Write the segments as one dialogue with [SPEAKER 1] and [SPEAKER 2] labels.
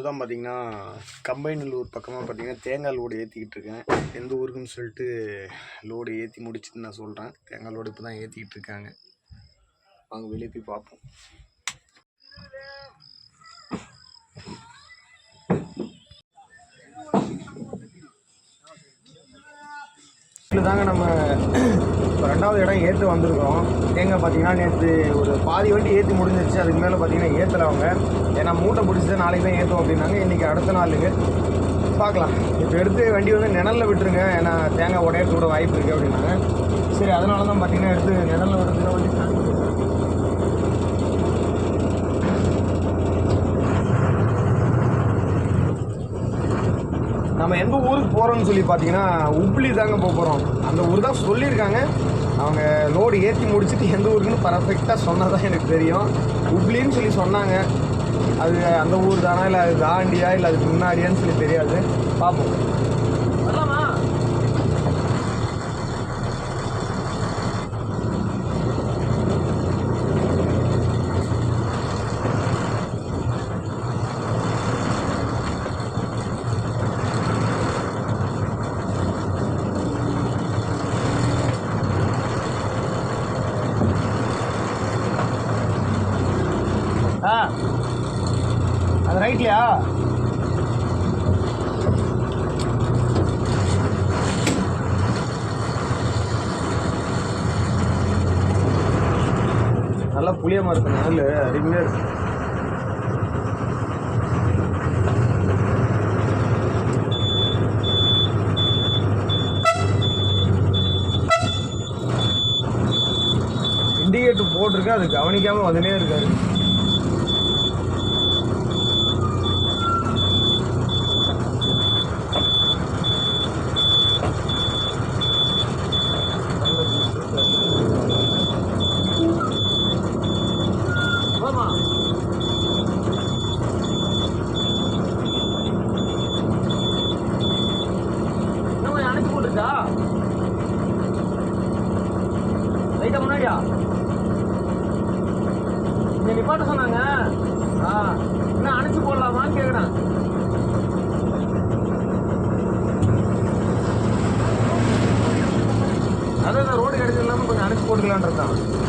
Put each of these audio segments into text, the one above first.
[SPEAKER 1] இப்போதான் பார்த்தீங்கன்னா கம்பைநல்லூர் பக்கமாக பார்த்தீங்கன்னா தேங்காய் லோடு ஏற்றிக்கிட்டு இருக்கேன். எந்த ஊருக்குன்னு சொல்லிட்டு லோடு ஏற்றி முடிச்சுட்டு நான் சொல்கிறேன் தேங்காய் லோடு இப்போ தான் ஏற்றிக்கிட்டு இருக்காங்க. வாங்க வெளியே போய் பார்ப்போம். இதில் தாங்க நம்ம இப்போ ரெண்டாவது இடம் ஏற்று வந்திருக்கோம். தேங்காய் பார்த்தீங்கன்னா நேற்று ஒரு பாதி வண்டி ஏற்றி முடிஞ்சிருச்சு. அதுக்கு மேலே பார்த்தீங்கன்னா ஏற்றலை அவங்க. ஏன்னா மூட்டை பிடிச்சி நாளைக்கு தான் ஏற்றுவோம் அப்படின்னாங்க. இன்றைக்கி அடுத்த நாளுக்கு. பார்க்கலாம் இப்போ எடுத்து வண்டி வந்து நிழலில் விட்டுருங்க. ஏன்னா தேங்காய் உடையறது கூட வாய்ப்பு இருக்குது அப்படின்னாங்க. சரி அதனால தான் பார்த்தீங்கன்னா எடுத்து நிழலில் விடுறதுல வண்டி நம்ம எந்த ஊருக்கு போகிறோம்னு சொல்லி பார்த்தீங்கன்னா உப்ளி தாங்க போக போகிறோம் அந்த ஊர் தான் சொல்லியிருக்காங்க. அவங்க லோடு ஏற்றி முடிச்சுட்டு எந்த ஊருக்குன்னு பர்ஃபெக்டாக சொன்னால் தான் எனக்கு தெரியும். உப்ளின்னு சொல்லி சொன்னாங்க. அது அந்த ஊர் தானா இல்லை அது தாண்டியா இல்லை அதுக்கு முன்னாடியான்னு சொல்லி தெரியாது. பார்ப்போம் ஆ அது ரைட்லையா? நல்லா புளியமாக இருக்கு நெல் அருமையாக இருக்கு. இண்டிகேட்டர் போட்டிருக்கு அது கவனிக்காமல் வந்துனே இருக்காரு ஆமா என்ன கொஞ்சம் அணைச்சு போட்டுருக்கா லைட்டா முன்னாடியா இங்க நிப்பாட்ட சொன்னாங்க ஆ என்ன அணைச்சு போடலாமான்னு கேக்குறேன் அதான் ரோடு கிடைச்சது இல்லாமல் கொஞ்சம் அணைச்சு போட்டுக்கலான்றது தான்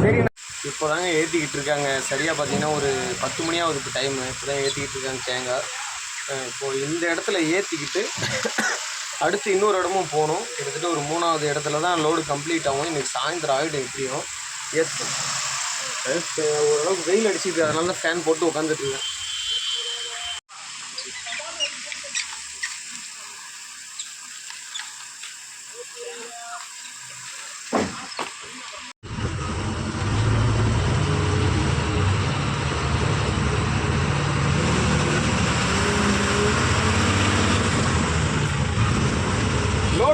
[SPEAKER 1] சரி இப்போ தாங்க ஏற்றிக்கிட்டு இருக்காங்க. சரியாக பார்த்தீங்கன்னா ஒரு பத்து மணி ஆகுது இப்போ டைமு இப்போ தான் ஏற்றிக்கிட்டு இருக்காங்க தேங்காய் இப்போது இப்போ இந்த இடத்துல ஏற்றிக்கிட்டு அடுத்து இன்னொரு இடமும் போகணும். கிட்டத்தட்ட ஒரு மூணாவது இடத்துல தான் லோடு கம்ப்ளீட் ஆகும். இன்றைக்கி சாயந்தரம் ஆகிடும் எப்படியும். ஏற்று ஓரளவுக்கு வெயில் அடிச்சுட்டு அதனால தான் ஃபேன் போட்டு உட்காந்துட்டு இருக்கேன்.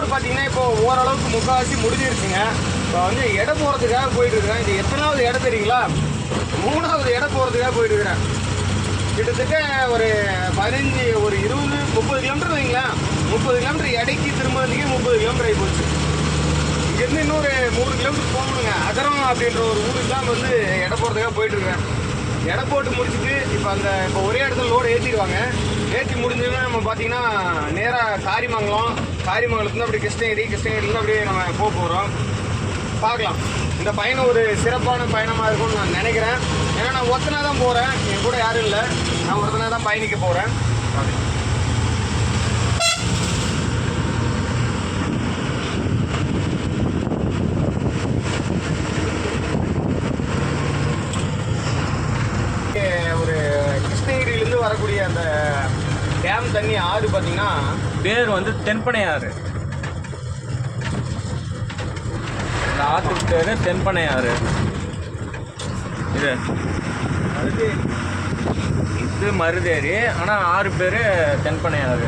[SPEAKER 1] லோடு பார்த்தீங்கன்னா இப்போ ஓரளவுக்கு முக்கால்வாசி முடிஞ்சிருச்சுங்க. இப்போ வந்து எடை போகிறதுக்காக போயிட்டு இருக்கேன் இது எத்தனாவது இடம் தெரியுங்களா? மூணாவது இடம் போகிறதுக்காக போயிட்டு இருக்கிறேன் கிட்டத்தட்ட ஒரு பதினஞ்சு ஒரு இருபது முப்பது கிலோமீட்டர் வைங்களேன். முப்பது கிலோமீட்டர் இடைக்கு திரும்புறதுக்கே முப்பது கிலோமீட்டர் ஆகி போச்சு. இங்கேருந்து இன்னொரு மூணு கிலோமீட்டர் போகணுங்க. அகரம் அப்படின்ற ஒரு ஊருக்கு தான் வந்து எடை போகிறதுக்காக போயிட்டு இருக்கேன் எடை போட்டு முடிச்சுட்டு இப்போ அந்த இப்போ ஒரே இடத்துல லோடு ஏற்றிடுவாங்க ஏற்றி முடிஞ்சதுன்னா நம்ம பார்த்தீங்கன்னா நேராக காரிமங்கலம் காரிமங்கலத்துலேருந்து அப்படி கிருஷ்ணகிரி கிருஷ்ணகிரிலேருந்து அப்படியே நம்ம போக போகிறோம் பார்க்கலாம். இந்த பயணம் ஒரு சிறப்பான பயணமாக இருக்கும்னு நான் நினைக்கிறேன். ஏன்னா நான் ஒத்தனா தான் போகிறேன் என் கூட யாரும் இல்லை. நான் ஒருத்தனா தான் பயணிக்க போகிறேன் ஒரு கிருஷ்ணகிரியிலேருந்து வரக்கூடிய அந்த டேம் தண்ணி ஆறு பார்த்தீங்கன்னா
[SPEAKER 2] பேர் வந்து தென்பனையாறு. ஆற்றுக்கு பேர் தென்பனையாறு. இது. இது மருதேரி ஆனால் ஆறு பேர் தென்பனையாறு.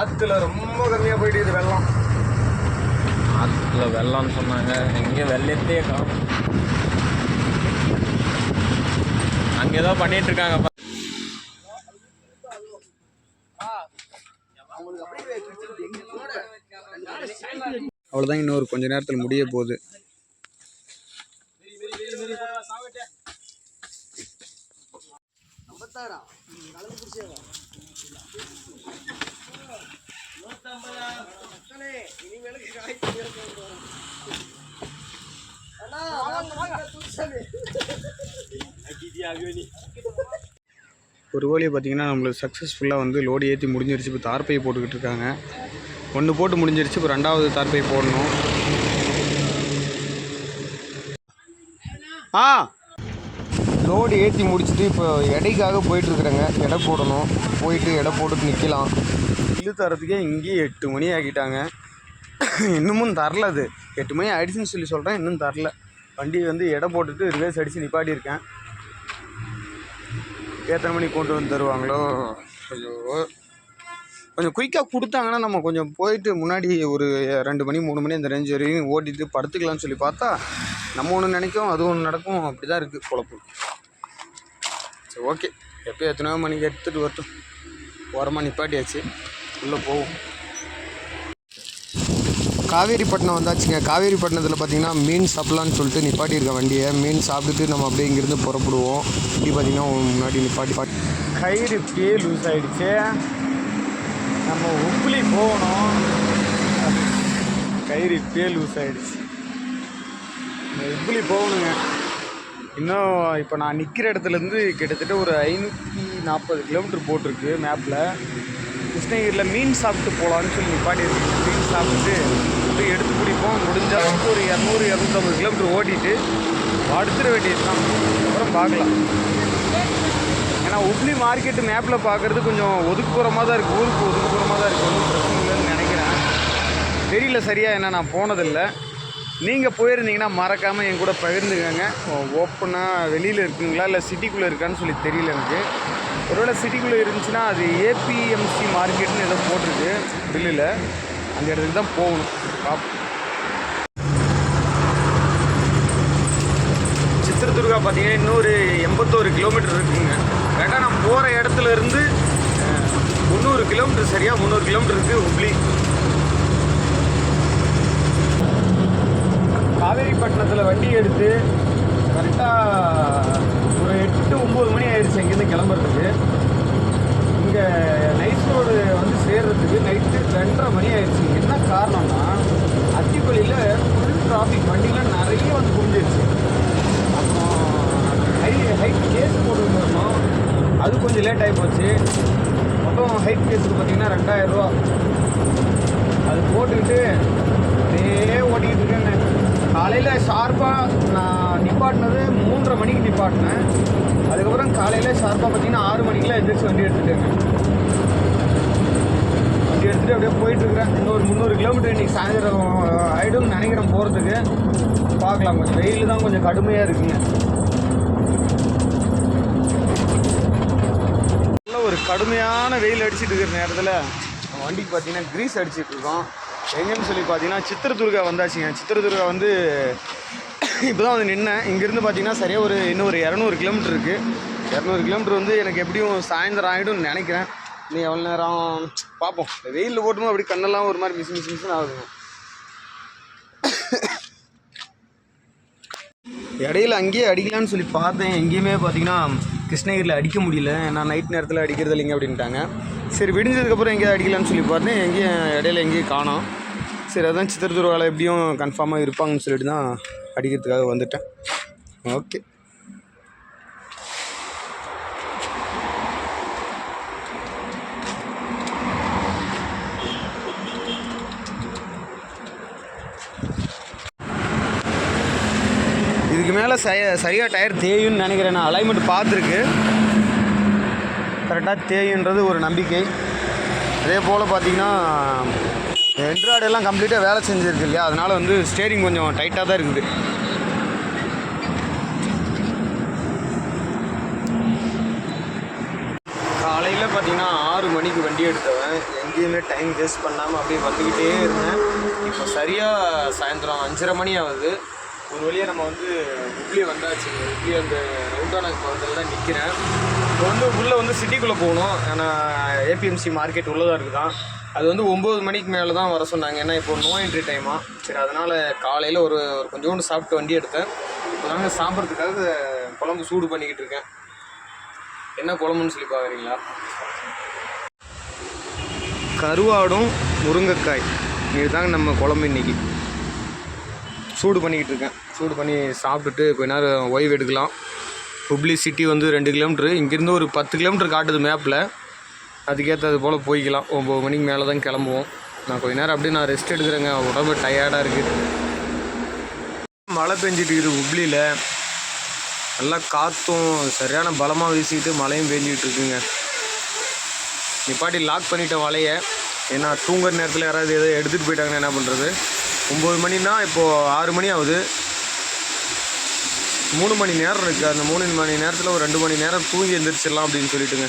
[SPEAKER 1] ஆற்றுல ரொம்ப கம்மியாக போயிட்டு இது வெள்ளம்.
[SPEAKER 2] ஆற்றுல வெள்ளம்னு சொன்னாங்க. எங்கேயும் வெள்ளத்தையே காணும். அங்கே ஏதோ பண்ணிட்டு இருக்காங்க.
[SPEAKER 1] அவ்வளோதான் இன்னொரு கொஞ்ச நேரத்தில் முடிய போகுது. ஒரு வழியை பார்த்தீங்கன்னா நம்மளுக்கு சக்ஸஸ்ஃபுல்லாக வந்து லோடு ஏற்றி முடிஞ்சிருச்சு. இப்போ தார்பை போட்டுக்கிட்டு இருக்காங்க. ஒன்று போட்டு முடிஞ்சிருச்சு. இப்போ ரெண்டாவது தார்பை போடணும். ஆ! லோடு ஏற்றி முடிச்சுட்டு இப்போ எடைக்காக போயிட்டுருக்குறேங்க எடை போடணும். போயிட்டு எடை போட்டுட்டு நிற்கலாம் பில்லு தரத்துக்கே இங்கேயே எட்டு மணி ஆக்கிட்டாங்க இன்னமும் தரல அது. எட்டு மணி ஆயிடுச்சுன்னு சொல்லி சொல்கிறேன் இன்னும் தரல. வண்டி வந்து எடை போட்டுட்டு ரிவேஸ் அடித்து நிப்பாட்டியிருக்கேன் எத்தனை மணிக்கு கொண்டு வந்து தருவாங்களோ? ஐயோ. கொஞ்சம் குயிக்காக கொடுத்தாங்கன்னா நம்ம கொஞ்சம் போயிட்டு முன்னாடி ஒரு ரெண்டு மணி மூணு மணி அந்த ரேஞ்ச் வரையும் ஓட்டிட்டு படுத்துக்கலாம்னு சொல்லி பார்த்தா நம்ம ஒன்று நினைக்கும் அது ஒன்று நடக்கும். அப்படி தான் இருக்குது குழப்பம் சரி ஓகே எப்போ எத்தனையோ மணிக்கு எடுத்துகிட்டு வரட்டும். ஓரமாக நிப்பாட்டியாச்சு. உள்ளே போவோம் காவேரிப்பட்டினம் வந்தாச்சுங்க. காவேரிப்பட்டினத்தில் பார்த்தீங்கன்னா மீன் சாப்பிட்லான்னு சொல்லிட்டு நிப்பாட்டியிருக்க வண்டியை. மீன் சாப்பிட்டுட்டு நம்ம அப்படியே இங்கேருந்து புறப்படுவோம். இப்படி பார்த்தீங்கன்னா முன்னாடி நிப்பாட்டி பாட்டி கயிறு இப்படியே லூஸ் ஆகிடுச்சு நம்ம உப்புளி போகணும். கயிறு இப்படியே லூஸ் ஆகிடுச்சு உப்புளி போகணுங்க. இன்னும் இப்போ நான் நிற்கிற இடத்துலேருந்து கிட்டத்தட்ட ஒரு ஐநூற்றி நாற்பது கிலோமீட்டர் போட்டிருக்கு மேப்பில் கிருஷ்ணகிரியில் மீன் சாப்பிட்டு போகலான்னு சொல்லி நிப்பாட்டி மீன் சாப்பிட்டு போய் எடுத்து பிடிப்போம் முடிஞ்சால் ஒரு இரநூறு இரநூத்தம்பது கிலோமீட்டர் ஓட்டிட்டு அடுத்துட வேண்டியது தான் அப்புறம் பார்க்கலாம். ஏன்னா உப்ளி மார்க்கெட்டு மேப்பில் பார்க்குறது கொஞ்சம் ஒதுக்குப்புறமாக தான் இருக்குது ஊருக்கு ஒதுக்குப்புறமாக தான் இருக்குது ஒன்றும் பிரச்சனை இல்லைன்னு நினைக்கிறேன். தெரியல சரியாக என்ன நான் போனதில்லை. நீங்கள் போயிருந்தீங்கன்னா மறக்காமல் என் கூட பகிர்ந்துக்கங்க. ஓப்பனாக வெளியில் இருக்குங்களா? இல்லை சிட்டிக்குள்ளே இருக்கான்னு சொல்லி தெரியல எனக்கு. ஒருவேளை சிட்டிக்குள்ளே இருந்துச்சுன்னா அது ஏபிஎம்சி மார்க்கெட்னு ஏதோ போட்டிருக்கு பில்லில். அந்த இடத்துக்கு தான் போகணும். சித்திரதுர்கா பார்த்தீங்கன்னா இன்னொரு எண்பத்தோரு கிலோமீட்டர் இருக்குங்க. கரெக்டாக நான் போகிற இடத்துல இருந்து முந்நூறு கிலோமீட்டர் சரியாக முந்நூறு கிலோமீட்டர் இருக்குது ஹுப்ளி. காவேரிப்பட்டினத்தில் வண்டி எடுத்து கரெக்டாக ஒரு எட்டு ஒம்பது மணி ஆயிடுச்சு இங்கேருந்து கிளம்புறதுக்கு இங்கே நைட் ரோடு வந்து சேர்றதுக்கு நைட்டு ரெண்டரை மணி ஆயிடுச்சு என்ன காரணம்னா அத்திப்பள்ளியில் ஃபுல் டிராஃபிக் வண்டியில் நிறைய வந்து புரிஞ்சிருச்சு அப்புறம் ஹை ஹைட் கேஸ் போட்டு வரணும் அது கொஞ்சம் லேட் ஆகி போச்சு மொத்தம் ஹைட் ஃபீஸுக்கு பார்த்தீங்கன்னா ரெண்டாயிரம் ரூபா. அது போட்டுக்கிட்டு அப்படியே ஓட்டிக்கிட்டு இருக்கேங்க. காலையில் ஷார்ப்பாக நான் நிப்பாட்டினது மூன்றரை மணிக்கு நிப்பாட்டினேன். அதுக்கப்புறம் காலையில் ஷார்ப்பாக பார்த்தீங்கன்னா ஆறு மணிக்கெலாம் எந்திரிச்சு வண்டி எடுத்துட்டேங்க. வண்டி எடுத்துகிட்டு அப்படியே போயிட்டுருக்கிறேன் இன்னொரு முந்நூறு கிலோமீட்டர் இன்றைக்கி சாயந்தரம் ஆகிடும்னு நினைக்கிறேன் போகிறதுக்கு பார்க்கலாம் கொஞ்சம் வெயில் தான் கொஞ்சம் கடுமையாக இருக்குங்க நல்ல ஒரு கடுமையான வெயில் அடிச்சிட்டு இருக்கிற நேரத்தில் வண்டிக்கு பார்த்தீங்கன்னா கிரீஸ் அடிச்சிட்டு இருக்கோம். எங்கேன்னு சொல்லி பார்த்தீங்கன்னா சித்திரதுர்கா வந்தாச்சுங்க. சித்திரதுர்கா வந்து இப்போ தான் வந்து நின்னேன். இங்கேருந்து பார்த்தீங்கன்னா சரியாக ஒரு இன்னும் ஒரு இரநூறு கிலோமீட்டர் இருக்குது இரநூறு கிலோமீட்டர் வந்து எனக்கு எப்படியும் சாயந்தரம் ஆகிடும்னு நினைக்கிறேன். நீ எவ்வளோ நேரம்? பார்ப்போம் இந்த வெயிலில் போட்டுமோ அப்படி கண்ணெல்லாம் ஒரு மாதிரி மிஸ் மிஸ் மிஸ்னு ஆகுதுங்க. இடையில அங்கேயே அடிக்கலான்னு சொல்லி பார்த்தேன். எங்கேயுமே பார்த்தீங்கன்னா கிருஷ்ணகிரியில் அடிக்க முடியல. நான் நைட் நேரத்தில் அடிக்கிறது இல்லைங்க அப்படின்ட்டாங்க. சரி விடிஞ்சதுக்கப்புறம் எங்கேயாவது அடிக்கலாம்னு சொல்லி பார்த்தேன். எங்கேயும் இடையில எங்கேயும் காணோம். சரி அதான் சித்திரதுர்வாவில் எப்படியும் கன்ஃபார்மாக இருப்பாங்கன்னு சொல்லிட்டு தான் அடிக்கிறதுக்காக வந்துட்டேன். ஓகே கரெக்டாக இதுக்கு சரி சரியாக டயர் தேயும்னு நினைக்கிறேன். நான் அலைன்மெண்ட் பார்த்துருக்கு. கரெக்டாக தேயுன்றது ஒரு நம்பிக்கை. அதே போல் பார்த்தீங்கன்னா எண்ட்ராய்டு எல்லாம் கம்ப்ளீட்டாக வேலை செஞ்சுருக்கு இல்லையா? அதனால் வந்து ஸ்டேரிங் கொஞ்சம் டைட்டாக தான் இருக்குது. காலையில் பார்த்தீங்கன்னா ஆறு மணிக்கு வண்டி எடுத்தவன். எங்கேயுமே டைம் வேஸ்ட் பண்ணாமல் அப்படியே வந்துக்கிட்டே இருந்தேன். இப்போ சரியாக சாயந்தரம் அஞ்சரை மணி ஆகுது. ஒரு வழியாக நம்ம வந்து உப்ளி வந்தாச்சு. உப்ளி அந்த ரவுண்டான பக்கத்தில் தான் நிற்கிறேன் இப்போ வந்து உள்ளே வந்து சிட்டிக்குள்ளே போகணும். ஏன்னா ஏபிஎம்சி மார்க்கெட் உள்ளதாக இருக்குதான் அது வந்து ஒம்பது மணிக்கு மேலே தான் வர சொன்னாங்க. ஏன்னா இப்போ நோ என்ட்ரி டைமாக சரி அதனால் காலையில் ஒரு ஒரு கொஞ்சோண்டு சாப்பிட்டு வண்டி எடுத்தேன். இப்போ தாங்க சாப்பிட்றதுக்காக குழம்பு சூடு பண்ணிக்கிட்டு இருக்கேன். என்ன குழம்புன்னு சொல்லி பார்க்குறீங்களா? கருவாடும் முருங்கைக்காய். இதுதாங்க நம்ம குழம்பு இன்றைக்கி சூடு பண்ணிக்கிட்டு இருக்கேன். சூடு பண்ணி சாப்பிட்டுட்டு கொஞ்ச நேரம் ஓய்வு எடுக்கலாம். ஹுப்ளி சிட்டி வந்து ரெண்டு கிலோமீட்ரு இங்கேருந்து ஒரு பத்து கிலோமீட்டர் காட்டுது மேப்பில் அதுக்கேற்றது போல் போய்க்கலாம். ஒம்பது மணிக்கு மேலே தான் கிளம்புவோம். நான் கொஞ்ச நேரம் அப்படியே நான் ரெஸ்ட் எடுக்கிறேங்க. உடம்பு டயர்டாக இருக்குது மழை பெஞ்சிட்டு இருக்குது ஹுப்ளியில் நல்லா காற்றும் சரியான பலமாக வீசிக்கிட்டு மழையும் பெஞ்சிக்கிட்டு இருக்குங்க. நிப்பாட்டி லாக் பண்ணிட்டேன் வலையை. ஏன்னா தூங்குற நேரத்தில் யாராவது எதோ எடுத்துகிட்டு போயிட்டாங்கன்னா என்ன பண்ணுறது ஒம்பது மணின்னா இப்போது ஆறு மணி ஆகுது. மூணு மணி நேரம் இருக்குது அந்த மூணு மணி நேரத்தில் ஒரு ரெண்டு மணி நேரம் தூங்கி எழுந்திரிச்சிடலாம் அப்படின்னு சொல்லிட்டுங்க.